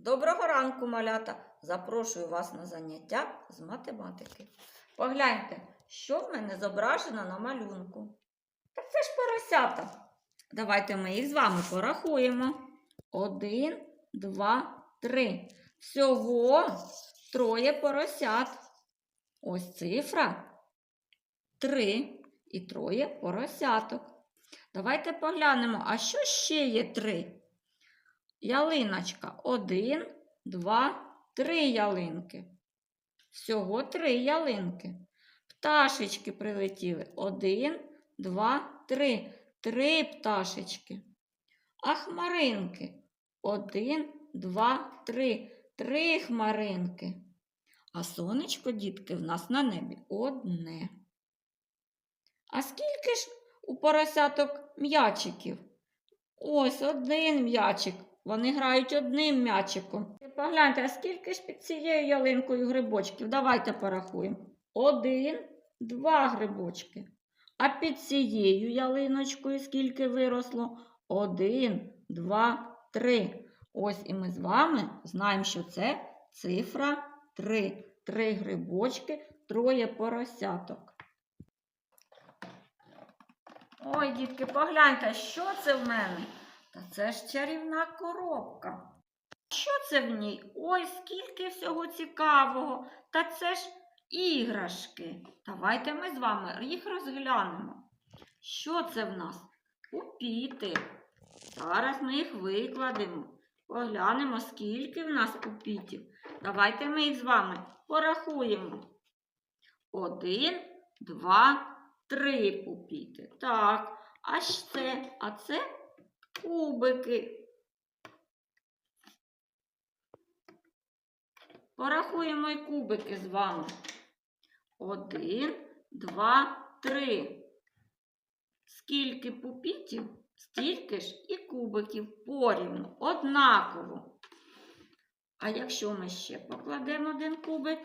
Доброго ранку, малята! Запрошую вас на заняття з математики. Погляньте, що в мене зображено на малюнку. Так це ж поросята. Давайте ми їх з вами порахуємо. Один, два, три. Всього троє поросят. Ось цифра. Три і троє поросяток. Давайте поглянемо, а що ще є три? Ялиночка. Один, два, три ялинки. Всього три ялинки. Пташечки прилетіли. Один, два, три. Три пташечки. А хмаринки. Один, два, три. Три хмаринки. А сонечко, дітки, в нас на небі одне. А скільки ж у поросяток м'ячиків? Ось один м'ячик. Вони грають одним м'ячиком. Погляньте, а скільки ж під цією ялинкою грибочків? Давайте порахуємо. Один, два грибочки. А під цією ялиночкою скільки виросло? Один, два, три. Ось і ми з вами знаємо, що це цифра три. Три грибочки, троє поросяток. Ой, дітки, погляньте, що це в мене? Та це ж чарівна коробка. Що це в ній? Ой, скільки всього цікавого. Та це ж іграшки. Давайте ми з вами їх розглянемо. Що це в нас? Пупіти. Зараз ми їх викладемо. Поглянемо, скільки в нас пупітів. Давайте ми їх з вами порахуємо. Один, два, три пупіти. Так, а це, а це кубики. Порахуємо і кубики з вами. Один, два, три. Скільки пупітів, стільки ж і кубиків порівну, однаково. А якщо ми ще покладемо один кубик,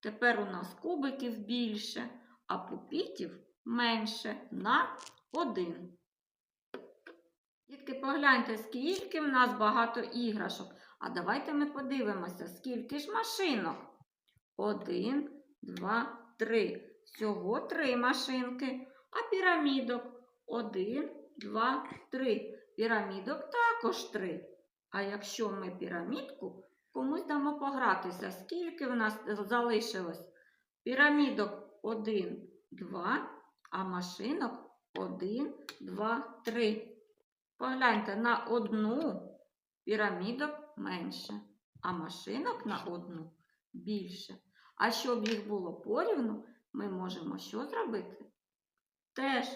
тепер у нас кубиків більше, а пупітів менше на один. Дітки, погляньте, скільки в нас багато іграшок. А давайте ми подивимося, скільки ж машинок. Один, два, три. Всього три машинки. А пірамідок. Один, два, три. Пірамідок також три. А якщо ми пірамідку комусь дамо погратися, скільки в нас залишилось? Пірамідок один, два, а машинок один, два, три. Погляньте, на одну пірамідок менше, а машинок на одну більше. А щоб їх було порівну, ми можемо що зробити? Теж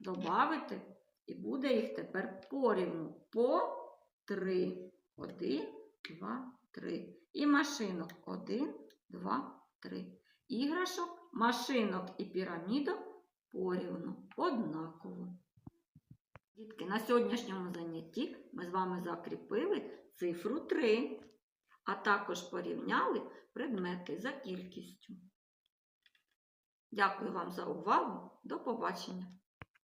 додати, і буде їх тепер порівну по три. Один, два, три. І машинок один, два, три. Іграшок, машинок і пірамідок порівну, однаково. Дітки, на сьогоднішньому занятті ми з вами закріпили цифру 3, а також порівняли предмети за кількістю. Дякую вам за увагу. До побачення!